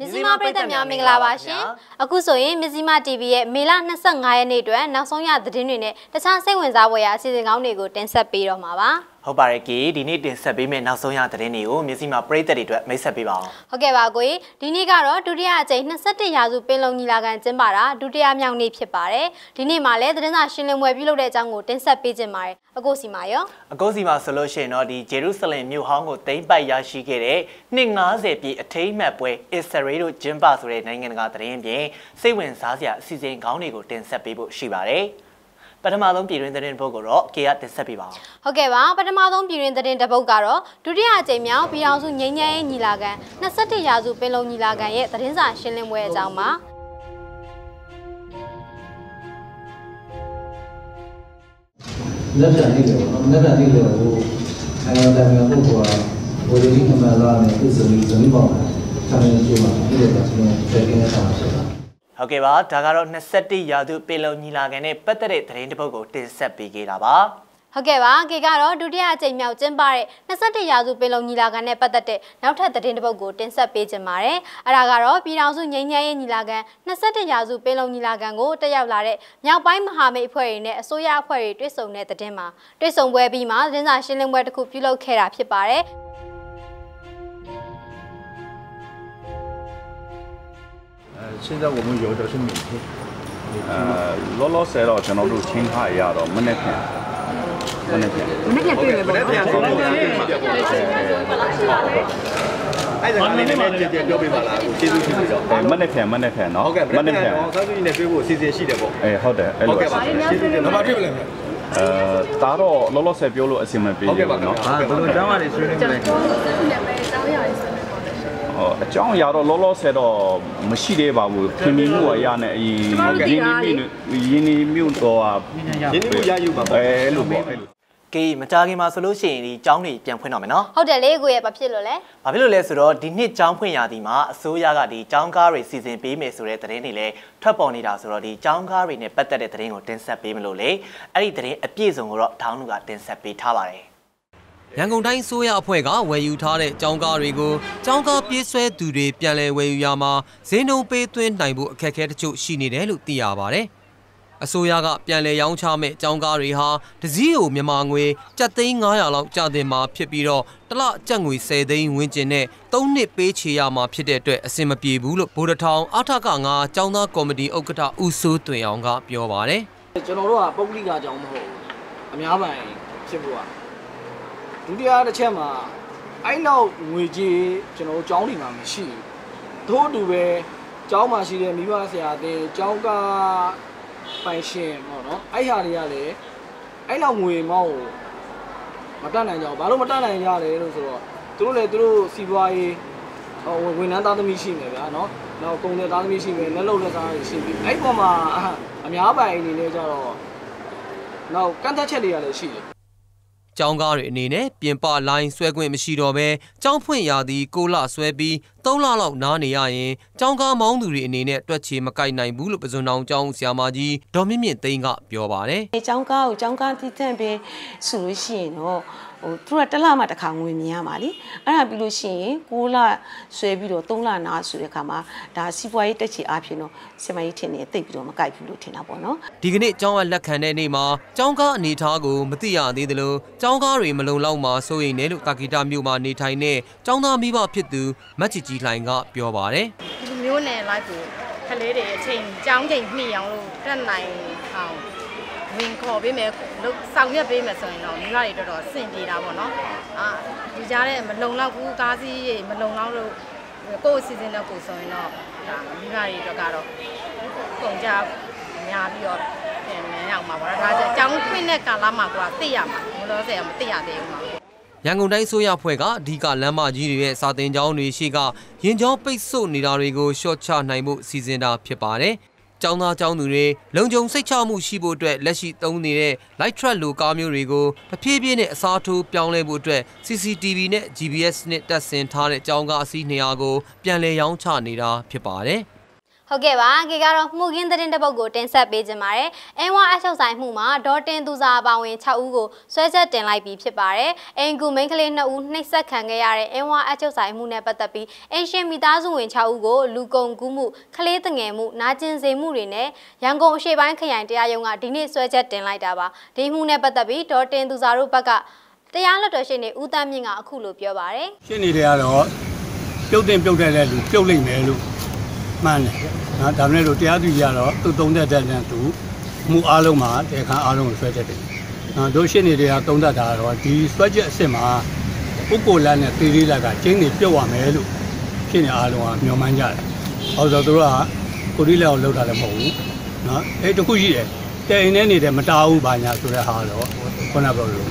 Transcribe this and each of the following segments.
မြစီမပရိသတ်များမင်္ဂလာပါရှင်အခုဆိုရင်မြစီမ TV ရဲ့မေလ25ရက်နေ့အတွက်နောက်ဆုံးရသတင်းတွေနဲ့တခြားစိတ်ဝင်စားဖွယ်ရာအစီအစဉ်ကောင်းတွေကိုတင်ဆက်ပေးတော့မှာပါ ဟုတ်ပါတယ်ကီဒီနေ့တင်ဆက်ပေးမယ့်နောက်ဆုံးရသတင်းတွေကိုမြစီမပရိသတ်တွေအတွက်မိတ်ဆက်ပေးပါအောင်ဟုတ်ကဲ့ပါကိုကြီးဒီနေ့ကတော့ဒုတိယအကြိမ်21ရာစုပင်လုံညီလာခံကျင်းပတာဒုတိယမြောက်နေ့ဖြစ်ပါတယ်ဒီနေ့မှာလည်းသတင်းစာရှင်းလင်းပွဲပြုလုပ်တဲ့အကြောင်းကိုတင်ဆက်ပေးခြင်းပါတယ်အကိုစီမာရောအကိုစီမာဆိုလို့ရှိရင်တော့ဒီဂျေရုဆလင်မြို့ဟောင်းကိုသိမ်းပိုက်ရရှိခဲ့တဲ့နှစ်90ပြည့်အထိမ်းအမှတ်ပွဲအစ္စရေးတို့ကျင်းပဆိုတဲ့နိုင်ငံတကာသတင်းပြင်စိတ်ဝင်စားစရာအစီအစဉ်ကောင်းတွေကိုတင်ဆက်ပေးဖို့ရှိပါတယ် ပထမဆုံးပြည်တွင်းသတင်းတစ်ပုဒ်ကိုတော့ကေကတင်ဆက်ပေးပါအောင်ဟုတ်ကဲ့ပါပထမဆုံးပြည်တွင်းသတင်းတစ်ပုဒ်ကတော့ဒုတိယအကြိမ်မြောက်ပြည်အောင်စုငြိမ်းချမ်းရေးညီလာခံ21ရာစုပင်လုံညီလာခံရဲ့သတင်းစာရှင်းလင်းပွဲအကြောင်းပါလက်ပြန်နေတယ်ပေါ့နော်လက်ပြန်နေတယ်ဟိုအဲတိုင်ငံပုဂ္ဂိုလ်ကဝေဒီနံပါတ်လာနဲ့ပြည်စုံဇနီးပေါင်းတယ်ဆံနေကြည့်မှာဒီလိုပါကျွန်တော်တက်ခဲ့တာဖြစ်တာ ဟုတ်ကဲ့ပါဒါကတော့21ရာစုပေလုံညီလာခံနဲ့ပတ်သက်တဲ့သတင်းတစ်ပုဒ်ကိုတင်ဆက်ပေးခဲ့တာပါဟုတ်ကဲ့ပါကေကတော့ဒုတိယအကြိမ်မြောက်ကျင်းပတဲ့21ရာစုပင်လုံညီလာခံနဲ့ပတ်သက်တဲ့နောက်ထပ်သတင်းတစ်ပုဒ်ကိုတင်ဆက်ပေးခြင်းပါတယ်။အဲဒါကတော့ပြည်ထောင်စုငြိမ်းချမ်းရေးညီလာခံ21ရာစုပင်လုံညီလာခံကိုတက်ရောက်လာတဲ့မြောက်ပိုင်းမဟာမိတ်အဖွဲ့တွေနဲ့အစိုးရအဖွဲ့တွေတွေ့ဆုံတဲ့သတင်းမှာတွေ့ဆုံပွဲပြီးမှသတင်းစာရှင်းလင်းပွဲတစ်ခုပြုလုပ်ခဲ့တာဖြစ်ပါတယ်။ 现在我们有的是免费。呃，老老塞了，像那种青卡一样的，没得钱，没得钱。没得钱对，没得钱，没得钱，没得钱。哎，再讲你那边有没有别的？没得钱，没得钱，没得钱，没得钱，没得钱。没得钱，没得钱，哦，没得钱。哦，咱就一点费用，先先洗掉不？哎，好的，OK 吧。洗洗掉，那怕退不了。呃，打扰，老老塞，别录，先不别录。OK，啊，这是咱们的水。蒋，们。 အစီအမံပေးတယ်နော်ဟာဘယ်လိုအကြောင်းအရာတွေဆွေးနွေးမလဲကျွန်တော်တို့နာမည်အကြောင်းအရာတွေဆွေးနွေးဟောအကြောင်းအရာတော့လောလောဆယ်တော့မရှိသေးပါဘူးခင်မီမှုအရာနဲ့အရင်ရင်းနှီးမှုရင်းနှီးမှုတော့ရင်းနှီးမှုရယူပါပေါ့အဲလိုပေါ့အဲ့လိုကေမကြခင်မှာဆိုလို့ရှိရင်ဒီကျောင်းတွေပြန်ဖွင့်တော့မယ်နော်ဟုတ်တယ်လေကိုရဲ့ဘာဖြစ်လို့လဲဘာဖြစ်လို့လဲဆိုတော့ဒီနှစ်ကျောင်းဖွင့်ရာသီမှာအစိုးရကဒီကျောင်းကားတွေစီစဉ်ပေးမယ်ဆိုတဲ့သတင်းတွေလည်းထွက်ပေါ်နေတာဆိုတော့ဒီကျောင်းကားတွေနဲ့ပတ်သက်တဲ့သတင်းကိုတင်ဆက်ပေးမလို့လေအဲ့ဒီသတင်းအပြည့်စုံကိုတော့ထောင်းလူကတင်ဆက်ပေးထားပါတယ် ရန်ကုန်တိုင်းဆိုရအဖွဲ့ကဝယ်ယူထားတဲ့ကြောင်းကားတွေကိုကြောင်းကားပြေးဆွဲသူတွေပြန်လည်ဝယ်ယူရမှာဈေးနှုန်းပေးသွင်းနိုင်ဖို့အခက်အခဲတချို့ရှိနေတယ်လို့သိရပါဗျ။အစိုးရကပြန်လည်ရောင်းချမဲ့ကြောင်းကားတွေဟာတစည်းကိုမြန်မာငွေကျပ်သိန်း900လောက်ကျတင်မှာဖြစ်ပြီးတော့တလကျပ်ငွေ10သိန်းဝန်းကျင်နဲ့3နှစ်ပေးချေရမှာဖြစ်တဲ့အတွက်အဆင်မပြေဘူးလို့ဗိုလ်တထောင်အထက9ကျောင်းသားကော်မတီဥက္ကဋ္ဌဦးစိုးတွင်အောင်ကပြောပါတယ်။ကျွန်တော်တို့ကပုဂ္ဂလိကကျောင်းမဟုတ်ဘူး။အများပိုင်ဖြစ်ဖို့က ဒုတိယတစ်ချက်မှာအဲ့လောက်ငွေကြေးကျွန်တော်ကျောင်းတွေမှာမရှိဘူးထို့အတူပဲကျောင်းမှာရှိတဲ့မိဘဆရာတဲ့ကျောင်းကပိုင်ရှင်ပေါ့နော်အဲ့ဟာတွေကလည်းအဲ့လောက်ငွေမောင်းကိုမတတ်နိုင်ကြဘူးဘာလို့မတတ်နိုင်ကြလဲလို့ဆိုတော့သူတို့လည်းသူတို့စီးပွားရေးဟိုဝန်ထမ်းသားသမီးရှိမယ်ဗျာနော်နောက်ကုန်တဲ့သားသမီးရှိမယ်လက်လုံလက်စားတွေရှိပြီအဲ့ပေါ်မှာအများပိုင်အနေနဲ့ကြတော့နောက်ကန့်သက်ချက်တွေကလည်းရှိတယ် ကျောင်းကားတွေအနေနဲ့ပြင်ပလိုင်းဆွဲခွင့်မရှိတော့ဘဲကျောင်းဖွင့်ရာသီ6လဆွဲပြီး3လလောက်နားနေရရင်ကျောင်းကားမောင်းသူတွေအနေနဲ့တွက်ချေမကိုက်နိုင်ဘူးလို့ပဇွန်တောင်ကျောင်းဆရာမကြီးဒေါ်မြင့်မြင့်သိန်းကပြောပါတယ်။ကျောင်းကားကိုကျောင်းကားတိတက်ပဲဆိုလို့ရှိရင်တော့ဟိုသူကတစ်လမှတစ်ခါငွေမြင်ရမှာလीအဲ့ဒါပြီးလို့ရှိရင်6လဆွဲပြီးတော့3လနာဆိုတဲ့အခါမှာဒါစီးပွားရေးတက်ချီအားဖြင့်တော့ဆင်မကြီးထင်နေတိတ်ပြီးတော့မကြိုက်ဘူးလို့ထင်တာပေါ့နော်ဒီကနေ့ကျောင်းအလက်ခံတဲ့နေ့မှာကျောင်းကားအနေထားကိုမသိရသေးသလိုကျောင်းကားတွေမလုံလောက်မှာစိုးရိမ်တယ်လို့တာကီတာမြို့မှာနေထိုင်တဲ့ကျောင်းသားမိဘဖြစ်သူမတ်ချီကြီးလှိုင်ကပြောပါတယ်ဒီမျိုးနယ် live ကိုခလေးတွေအချိန်ကျောင်းချိန်မှီအောင်လို့တက်နိုင်အောင်ဝင်ခေါ်ပေးမယ်လို့ဆောင်ရွက်ပေးမယ်ဆိုရင်တော့မိဘတွေတော်တော်စင်ပြေတာပေါ့နော်အာဒီကြားတဲ့မလုံလောက်ဘူးကားစီးရေမလုံလောက်လို့ကိုယ့်အစီအစဉ်တော့ကိုယ်ဆိုရင်တော့ဒါမိဘတွေအတွက်ကတော့ကုန်ကြများပြီးတော့ပြန်မြန်ရောက်မှာပေါ့ဒါကြောင့်အကြောင်းခွင့်တဲ့ကာလမှာကသိရမှာမလို့ဆရာမသိရသေးဘူးမှာ ရန်ကုန်တိုင်းဆိုရဖွဲ့ကအဓိကလမ်းမကြီးတွေရဲ့စာတင်ကျောင်းတွေရှိကရင်ကျောင်းပိတ်ဆို့နေတာတွေကိုရှော့ချနိုင်မှုစီစဉ်တာဖြစ်ပါတယ်။ကျောင်းသားကျောင်းသူတွေလုံခြုံစိတ်ချမှုရှိဖို့အတွက်လက်ရှိသုံးနေတဲ့ light truck လိုကားမျိုးတွေကိုတဖြည်းဖြည်းနဲ့အစားထိုးပြောင်းလဲဖို့အတွက် CCTV နဲ့ GPS နဲ့တပ်ဆင်ထားတဲ့ကျောင်းကားအစီး200ကိုပြန်လည်ရောင်းချနေတာဖြစ်ပါတယ်။ ဟုတ်ကဲ့ပါကေကတော့မှုခင်းသတင်းတစ်ပုဒ်ကိုတင်ဆက်ပေးခြင်းပါတယ်အင်းဝါအချုပ်ဆိုင်မှုမှာဒေါ်တင်သူစာပါဝင်6ဦးကိုဆွဲချက်တင်လိုက်ပြီးဖြစ်ပါတယ်အင်ကူမိန်းကလေး2ဦးနှိပ်စက်ခံခဲ့ရတဲ့အင်းဝါအချုပ်ဆိုင်မှုနဲ့ပတ်သက်ပြီးအင်ရှင်မိသားစုဝင်6ဦးကိုလူကုန်ကူးမှုကလေးတငယ်မှုနာကျင်စေမှုတွေနဲ့ရန်ကုန်အရှေ့ပိုင်းခရိုင်တရားရုံးကဒီနေ့ဆွဲချက်တင်လိုက်တာပါဒီမှုနဲ့ပတ်သက်ပြီးဒေါ်တင်သူစာတို့ဘက်ကတရားလွှတ်တော်ရှင်းနေဦးတန်းမြင့်ကအခုလိုပြောပါတယ်ရှင်းနေတယ်ကတော့ပြုတ်တင်ပြုတ်တဲ့လူပြုတ်လိုက်မယ်လို့မှန်းတယ် နော်ဒါပေမဲ့လို့တရားသူကြီးကတော့သူသုံးသက်တဲ့နဲ့သူမှုအားလုံးမှာတေခါအားလုံးကိုဆွဲချက်တယ်နော်တို့ရှင်းနေတယ်ကသုံးသက်တာကတော့ဒီဆွဲချက်အစ်စ်မှာပုဂ္ဂိုလ်လက်နဲ့သေသေးလက်ကကျင်းနေပြုတ်ရမယ်လို့ရှင်းနေအားလုံးကမျှော်မှန်းကြတယ်ဟောဆိုသူတို့ကကိုရီလက်ကိုလောက်တာလည်းမဟုတ်ဘူးနော်အဲတခုရှိတယ်တဲ့အိမ်ထဲနေတယ်မတားဘူးဘာညာဆိုတဲ့ဟာတော့ခုနကပြောလို့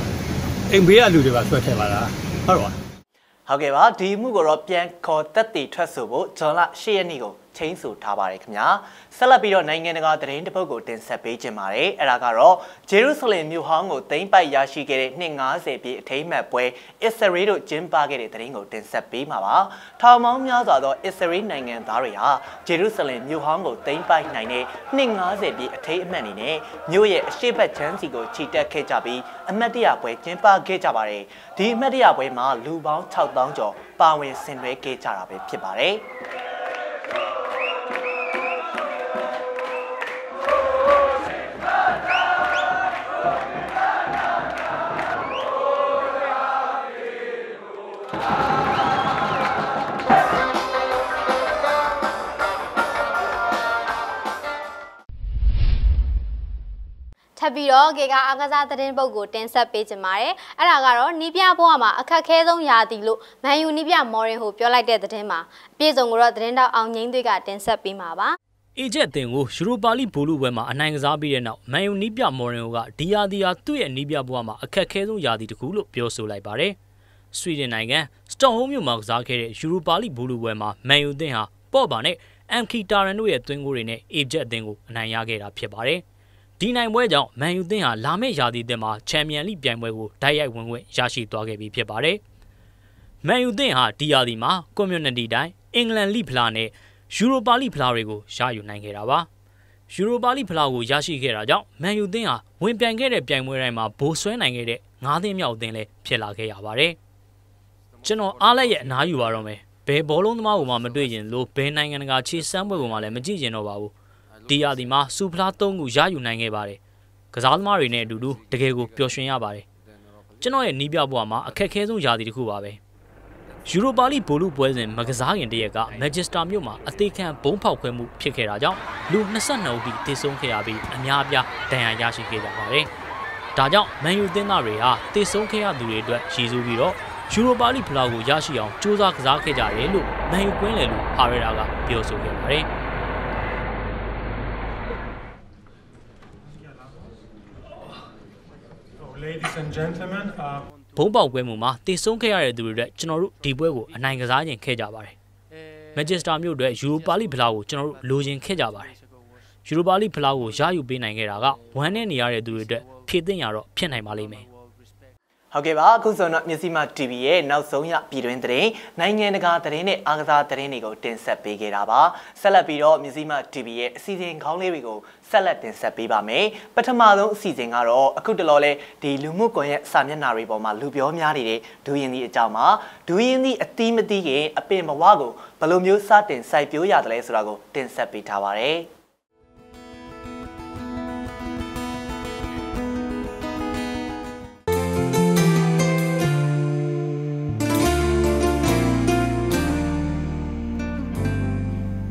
အိမ်ဘေးကလူတွေကဆွဲထည့်ပါလားဟုတ်တော့ဟုတ်ကဲ့ပါဒီမှုကိုတော့ပြန်ခေါ်တက်တည်ထွက်ဆိုဖို့ဂျွန်လ10ရက်နေ့ကို ချင်းဆိုထားပါတယ်ခင်ဗျာဆက်လက်ပြီးတော့နိုင်ငံတကာသတင်းတစ်ပုဒ်ကိုတင်ဆက်ပေးခြင်းပါတယ်အဲ့ဒါကတော့ဂျေရုဆလင်မြို့ဟောင်းကိုသိမ်းပိုက်ရရှိခဲ့တဲ့နှစ်90ပြည့်အထိမ်းအမှတ်ပွဲအစ္စရေးတို့ကျင်းပခဲ့တဲ့သတင်းကိုတင်ဆက်ပေးမှာပါထောင်ပေါင်းများစွာသောအစ္စရေးနိုင်ငံသားတွေဟာဂျေရုဆလင်မြို့ဟောင်းကိုသိမ်းပိုက်နိုင်တဲ့နှစ်90ပြည့်အထိမ်းအမှတ်အနေနဲ့မြို့ရဲ့အရှိတ်ဘက်ချမ်းစီကိုခြိတက်ခဲ့ကြပြီးအမတ်တရပွဲကျင်းပခဲ့ကြပါတယ်ဒီအမတ်တရပွဲမှာလူပေါင်း6000ကျော်ပါဝင်ဆင်နွှဲခဲ့ကြတာပဲဖြစ်ပါတယ် ပ်ပြီးတော့ကေကအားကစားသတင်းပုတ်ကိုတင်ဆက်ပေးကြပါမယ်။အဲ့ဒါကတော့နီးပြဘွားမှာအခက်ခဲဆုံးရာသီလို့မန်ယူနီးပြမော်ရင်ဟိုပြောလိုက်တဲ့သတင်းမှာအပြည့်စုံကိုတော့သတင်းတောက်အောင်ငိမ့်သွေးကတင်ဆက်ပေးမှာပါ။အီဂျက်တင်ကိုယူရိုပါလိဘူလူပွဲမှာအနိုင်ကစားပြီးတဲ့နောက်မန်ယူနီးပြမော်ရင်ဟိုကဒီယာဒီယာသူ့ရဲ့နီးပြဘွားမှာအခက်ခဲဆုံးရာသီတစ်ခုလို့ပြောဆိုလိုက်ပါတယ်။ဆွီဒင်နိုင်ငံစတော့ဟုမ်းမြို့မှာကစားခဲ့တဲ့ယူရိုပါလိဘူလူပွဲမှာမန်ယူတင်ဟာပေါ့ပါနဲ့အမ်ခီတာရန်တို့ရဲ့သွင်းကိုတွေနဲ့အီဂျက်တင်ကိုအနိုင်ရခဲ့တာဖြစ်ပါတယ်။ ဒီနိုင်ပွဲကြောင့်မန်ယူတင်ဟာလာမယ့်ရာသီတင်မှာချန်ပီယံလိပြိုင်ပွဲကိုတိုက်ရိုက်ဝင်ခွင့်ရရှိသွားခဲ့ပြီဖြစ်ပါတယ်။မန်ယူတင်ဟာဒီယာဒီမှာကွန်မြူနတီတိုင်းအင်္ဂလန်လိဖလာနဲ့ယူရိုပါလိဖလားတွေကိုရယူနိုင်ခဲ့တာပါယူရိုပါလိဖလားကိုရရှိခဲ့တာကြောင့်မန်ယူသင်းဟာဝင်ပြိုင်ခဲ့တဲ့ပြိုင်ပွဲတိုင်းမှာဘိုးဆွဲနိုင်ခဲ့တဲ့၅သင်းမြောက်အသင်းလည်းဖြစ်လာခဲ့ရပါတယ်ကျွန်တော်အားလက်ရဲ့အနားယူပါတော့မယ်ဘယ်ဘောလုံးသမားကိုမှမတွေ့ရင်လို့ဘယ်နိုင်ငံတကာခြေစမ်းပွဲကိုမှလည်းမကြည့်ကျင်တော့ပါဘူး ဒီယာဒီမှာစူဖလား၃ခုရယူနိုင်ခဲ့ပါတယ်ကစားသမားတွေနဲ့အတူတူတကယ်ကိုပျော်ရွှင်ရပါတယ်ကျွန်တော်ရဲ့နီးပြဘွားမှာအခက်ခဲဆုံးယာတီတစ်ခုပါပဲယူရိုပါလိဘိုလူပွဲစဉ်မကစားခင်တရက်ကမန်ချက်စတာမြို့မှာအသေးခံဘုံဖောက်ခွဲမှုဖြစ်ခဲ့တာကြောင့်လူ22ဦးထိတေဆုံးခဲ့ရပြီးအများအပြားဒဏ်ရာရရှိခဲ့ကြပါတယ်။ဒါကြောင့်မန်ယူသင်းသားတွေဟာတေဆုံးခဲ့ရသူတွေအတွက်ရည်စူးပြီးတော့ယူရိုပါလိဖလားကိုရရှိအောင်စူးစမ်းကစားခဲ့ကြတယ်လို့မန်ယူကွင်းလယ်လူဟာရဲရာကပြောဆိုခဲ့ပါတယ်။ Ladies and gentlemen, uh, ဘုံပေါက်ပွဲမှုမှာတေဆုံးခဲ့ရတဲ့သူတွေအတွက်ကျွန်တော်တို့ဒီပွဲကိုအနိုင်ကစားခြင်းခဲ့ကြပါတယ်။မန်ချက်စတာမြို့အတွက်ယူရိုပါလိဖလားကိုကျွန်တော်တို့လိုချင်ခဲ့ကြပါတယ်။ယူရိုပါလိဖလားကိုရယူပေးနိုင်ခဲ့တာကဝမ်းနဲ့နေရတဲ့သူတွေအတွက်ဖြည့်သိမ့်ရတော့ဖြစ်နိုင်ပါလိမ့်မယ်။ ဟုတ်ကဲ့ပါအခုဆိုတော့မြစီမ TV ရဲ့နောက်ဆုံးရပြည်တွင်းသတင်းနိုင်ငံတကာသတင်းနဲ့အားကစားသတင်းတွေကိုတင်ဆက်ပေးခဲ့တာပါဆက်လက်ပြီးတော့မြစီမ TV ရဲ့အစီအစဉ်ခေါင်းလေးတွေကိုဆက်လက်တင်ဆက်ပေးပါမယ်ပထမဆုံးအစီအစဉ်ကတော့အခုတလောလဲဒီလူမှုကွန်ရက်စာမျက်နှာတွေပေါ်မှာလူပြောများနေတဲ့ဒူရင်ဒီအကြောင်းမှာဒူရင်ဒီအတီးမတီးခင်အပင်ဘဝကိုဘယ်လိုမျိုးစတင်စိုက်ပျိုးရတယ်လဲဆိုတာကိုတင်ဆက်ပေးထားပါတယ်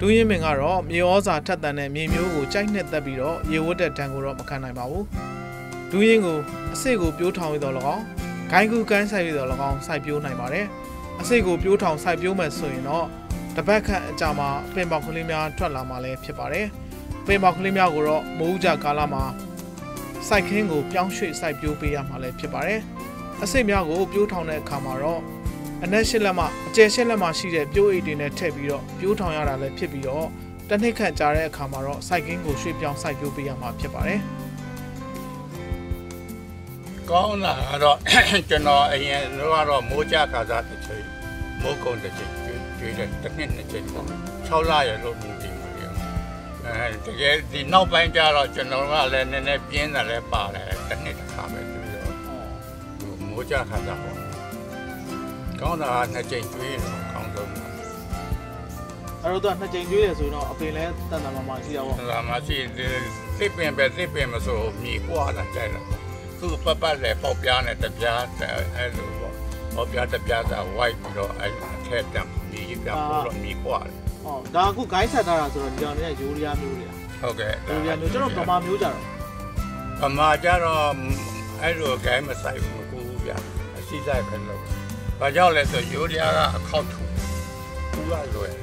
ဒူးရင်မင်ကတော့မြေဩဇာထက်သန်တဲ့မြေမျိုးကိုကြိုက်နှစ်သက်ပြီးတော့ရေဝတ်တဲ့တံကိုတော့မခံနိုင်ပါဘူး။ဒူးရင်ကိုအစိတ်ကိုပြိုးထောင်ပြီးတော့၎င်းဂိုင်းကူကိုင်းဆိုင်ပြီးတော့၎င်းစိုက်ပျိုးနိုင်ပါတယ်။အစိတ်ကိုပြိုးထောင်စိုက်ပျိုးမယ်ဆိုရင်တော့တပတ်ခန့်အကြာမှာပင်ပေါက်ကလေးများထွက်လာမှလည်းဖြစ်ပါတယ်။ပင်ပေါက်ကလေးများကိုတော့မိုးဥကြကာလမှာစိုက်ခင်းကိုပြောင်းရွှေ့စိုက်ပျိုးပေးရမှာလည်းဖြစ်ပါတယ်။အစိတ်များကိုပြိုးထောင်တဲ့အခါမှာတော့ အနက်ရှစ်လက်မှအကျယ်ရှစ်လက်မှရှိတဲ့ပြိုးအိတ်တွေနဲ့ထည့်ပြီးတော့ပြိုးထောင်ရတာလည်းဖြစ်ပြီးတော့တစ်နှစ်ခန့်ကြာတဲ့အခါမှာတော့စိုက်ကင်းကိုရွှေ့ပြောင်းစိုက်ပျိုးပေးရမှာဖြစ်ပါတယ်ကောင်းလာတော့ကျွန်တော်အရင်တော့မိုးကြခါစားတစ်ချိန်မိုးကုန်းတစ်ချိန်ကျွေးကျွေးတယ်တစ်နှစ်နှစ်ချိန်ပေါ့6လရလို့မူတည်မှုရအဲတကယ်ဒီနောက်ပိုင်းကျတော့ကျွန်တော်ကလည်းနည်းနည်းပြင်းတယ်လည်းပါတယ်တစ်နှစ်တစ်ခါပဲပြီးတော့မိုးကြခါတာပေါ့ ကောင်းတာကနှစ်ကြိမ်ကျွေးတော့ကောင်းဆုံးပါအဲ့တော့သူကနှစ်ကြိမ်ကျွေးတယ်ဆိုတော့အပင်လဲတန်တန်မာမာရှိတာပေါ့လာမရှိစစ်ပင်ပဲစစ်ပင်မဆိုမြေကွာတာကြိုက်လားသူ့ပပတ်လည်းပေါက်ပြားနဲ့တပြားအဲ့လိုပေါ့ပေါက်ပြားတပြားသာ white ပြီးတော့အဲ့အထက်တံမြေပြပို့တော့မြေကွာတယ်ဟောဒါအခု guide ဆက်ထားတာဆိုတော့ဒီကောင်တွေကယူရီးယားမျိုးတွေဟုတ်ကဲ့ယူရီးယားမျိုးကျွန်တော်ဗမာမျိုးကြတော့ပမာကြတော့အဲ့လိုဂိုင်းမဆိုင်ဘူးမကူဘူးဗျအရှိဆိုင်ပဲလို့ ဘာကြောင့်လဲဆိုယူရီးယားကအခောက်ထူကူရလွယ်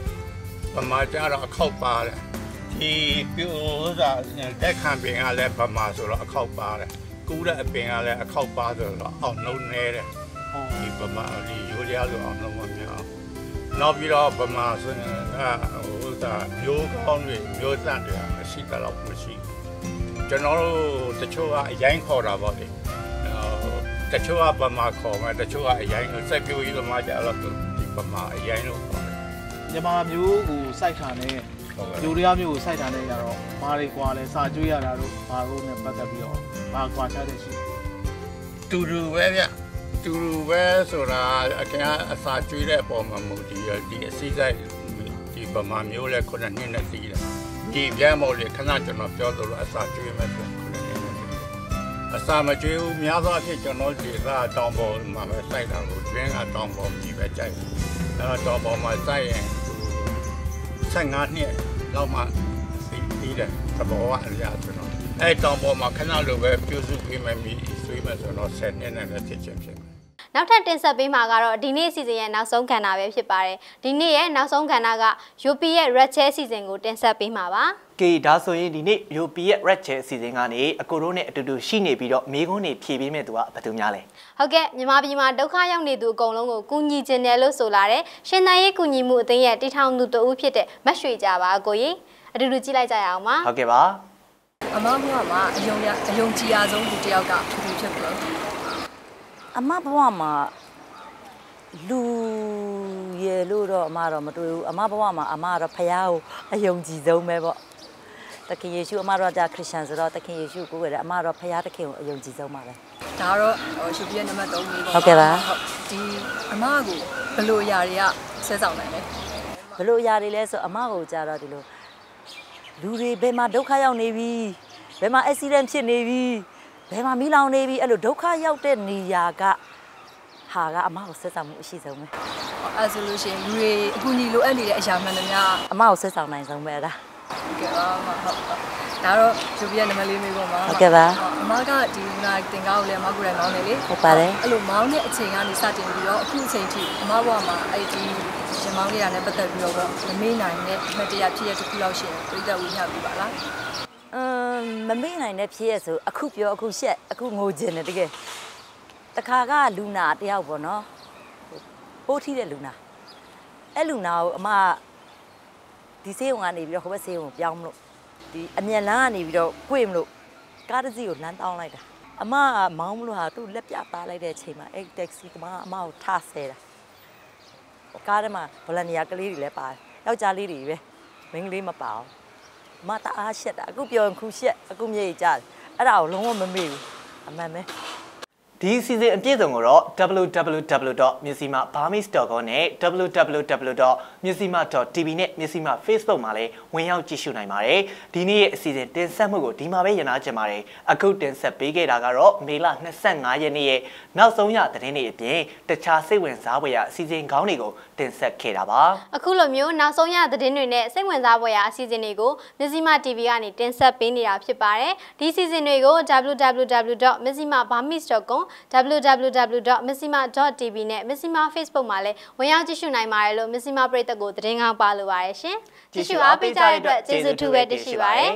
ပမာကြတော့အခောက်ပါတယ်ဒီပြိုးစားတက်ခံပင်ကလည်းပမာဆိုတော့အခောက်ပါတယ်ကူတဲ့အပင်ကလည်းအခောက်ပါဆိုတော့အောက်နှုံးနေတယ်ဒီပမာဒီယူရီးယားလိုအောင်နှုံးမများနောက်ပြီးတော့ပမာဆိုရင်အဲဟိုသာမျိုးကောင်းတွေမျိုးတန့်တွေအရှိတလောက်မရှိဘူးကျွန်တော်တို့တချို့ကအရင်ခေါ်တာပေါ့လေ တချို့ကပမာခေါ်မယ်တချို့ကအရင်စက်ပြိုးကြီးလိုမှကြတော့ဒီပမာအရင်လို့ခေါ်တယ်မြန်မာမျိုးကိုစိုက်တာနဲ့ယူရီးယားမျိုးကိုစိုက်တာနဲ့ကြတော့ဘာတွေကွာလဲစာကျွေးရတာတို့ဘာလို့နဲ့ပတ်သက်ပြီးတော့ဘာကွာခြားတဲ့ရှိတူတူပဲဗျတူတူပဲဆိုတာအခင်အစာကျွေးတဲ့အပေါ်မှာမူတည်ရဒီအစိစိုက်ဒီပမာမျိုးလဲခုနှစ်နှစ်နဲ့တည်တယ်ဒီပြန်မို့လေခဏကျွန်တော်ပြောသလိုအစာကျွေးမယ်ဆို အစာမကျွေးဘူးများသောအားဖြင့်ကျွန်တော်ဒီကတောင်ပေါ်မှာပဲစိုက်တာကိုတွင်းကတောင်ပေါ်ကြီးပဲကြိုက်တယ်အဲတောင်ပေါ်မှာစိုက်ရင်15နှစ်လောက်မှပြီးတယ်သဘောကအရာကျွန်တော်အဲတောင်ပေါ်မှာခဏလိုပဲပြုစုပြီးမှမီဆွေးမယ်ဆိုတော့10နှစ်နဲ့လည်းဖြစ်ချင်းဖြစ်မယ် နောက်ထပ်တင်ဆက်ပေးမှာကတော့ဒီနေ့အစီအစဉ်ရဲ့နောက်ဆုံးကဏ္ဍပဲဖြစ်ပါတယ်ဒီနေ့ရဲ့နောက်ဆုံးကဏ္ဍက UP ရဲ့ Red Chair အစီအစဉ်ကိုတင်ဆက်ပေးမှာပါကဲဒါဆိုရင်ဒီနေ့ UP ရဲ့ Red Chair အစီအစဉ်ကနေအကိုတို့နဲ့အတူတူရှိနေပြီးတော့မိကုန်းနေဖြည့်ပေးမဲ့သူကဘယ်သူများလဲဟုတ်ကဲ့မြန်မာပြည်မှာဒုက္ခရောက်နေသူအကုန်လုံးကိုကူညီခြင်းတယ်လို့ဆိုလာတဲ့ရှင်သန်ရေးကူညီမှုအသင်းရဲ့တည်ထောင်သူတဦးဖြစ်တဲ့မတ်ရွှေကြပါအကိုကြီးအတူတူကြည့်လိုက်ကြရအောင်ပါဟုတ်ကဲ့ပါအမဘဝမှာအယုံရအယုံကြည်ရဆုံးလူတစ်ယောက်ကသူဖြစ်ပြီ အမဘဝမှာလူရယ်လို့တော့အမတော့မတွေ့ဘူးအမဘဝမှာအမကတော့ဖះကိုအယုံကြည်ဆုံးပဲပေါ့တခင်ယေရှုအမတော့ကြာခရစ်ယာန်ဆိုတော့တခင်ယေရှုကိုကိုယ်ရအမတော့ဖះတခင်ကိုအယုံကြည်ဆုံးပါပဲဒါကတော့ဟိုရှုပ်ပြည့်နံပါတ်3လေးပေါ့ဟုတ်ကဲ့ပါဒီအမကိုဘယ်လိုအရာတွေကဆဲဆောင်နိုင်လဲဘယ်လိုအရာတွေလဲဆိုအမကိုကြာတော့ဒီလိုလူတွေဘယ်မှာဒုက္ခရောက်နေပြီဘယ်မှာ accident ဖြစ်နေပြီ ဘယ်မှာမိလောင်နေပြီအဲ့လိုဒုက္ခရောက်တဲ့နေရာကဟာကအမကိုဆက်ဆောင်မှုအရှိဆုံးပဲအဲဆိုလို့ရှိရင်လူတွေအကူအညီလိုအပ်နေတဲ့အရာမှန်သမျှအမကိုဆက်ဆောင်နိုင်ဆုံးပဲဒါဟုတ်ကဲ့ပါအမဟုတ်ဟုတ်ဒါတော့ရှုပ်ပြည့်နံပါတ်လေးမျိုးပေါ့မှာဟုတ်ကဲ့ပါအမကဒီနာတင်ကားကိုလည်းအမကိုယ်တိုင်မောင်းနေလေဟုတ်ပါတယ်အဲ့လိုမောင်းတဲ့အချိန်ကနေစတင်ပြီးတော့အခုအချိန်ထိအမဘဝမှာအဲ့ဒီရှင်မောင်းနေတာနဲ့ပတ်သက်ပြီးတော့မမေ့နိုင်တဲ့အမှတ်တရဖြစ်ရတစ်ခုလောက်ရှိရင်ပြိတ္တဝိညာဉ်ပြပါလား အမ်မမေ့နိုင်တဲ့ဖြစ်ရဆိုအခုပြောအခုရှက်အခုငိုကျင်တယ်တကယ်တခါကလူနာတယောက်ပေါ့နော်ပိုးထီးတဲ့လူနာအဲ့လူနာကိုအမဒီဆေးရုံကနေပြီးတော့ဟိုဘက်ဆေးရုံကိုပြောင်းမလို့ဒီအမြန်လန်းကနေပြီးတော့꿰မလို့ကားတစ်စီးကိုလမ်းတောင်းလိုက်တာအမကမောင်းမလို့ဟာသူ့လက်ပြသားလိုက်တဲ့အချိန်မှာအဲ့တက္ကစီကမအမကိုထဆဲတာကားထဲမှာဗလန်နီယာကလေးတွေလည်းပါတယ်ယောက်ျားလေးတွေပဲမိန်းကလေးမပါဘူး မတအားရှက်တာအခုပြောရင်ခုရှက်အခုမြေကြီးကြားတယ်အဲ့ဒါကိုလုံးဝမမေ့ဘူးအမှန်ပဲဒီအစီအစဉ်အပြည့် စုံကိုတော့ www.musima.burmese.com နဲ့ www.musima.tv နဲ့ musima Facebook မှာလည်းဝင်ရောက်ကြည့်ရှုနိုင်ပါတယ်။ဒီနေ့ရဲ့အစီအစဉ်တင်ဆက်မှုကိုဒီမှာပဲရနာကြပါတယ်။အခုတင်ဆက်ပေးခဲ့တာကတော့မေလ25ရက်နေ့ရဲ့နောက်ဆုံးရသတင်းတွေအပြင်တခြားစိတ်ဝင်စားဖွယ်ရာအစီအစဉ်ကောင်းတွေကိုတင်ဆက်ခဲ့တာပါ။အခုလိုမျိုးနောက်ဆုံးရသတင်းတွေနဲ့စိတ်ဝင်စားဖွယ်ရာအစီအစဉ်တွေကိုမြစီမာ TV ကနေတင်ဆက်ပေးနေတာဖြစ်ပါတယ်ဒီအစီအစဉ်တွေကို www.misimabamis.com www.misima.tv နဲ့ misima Facebook မှာလည်းဝင်ရောက်ကြည့်ရှုနိုင်ပါတယ်လို့ misima ပရိသတ်ကိုသတင်းကောင်းပါလိုပါတယ်ရှင်ကြည့်ရှုအားပေးကြတဲ့အတွက်ကျေးဇူးထူးပဲတင်ရှိပါတယ်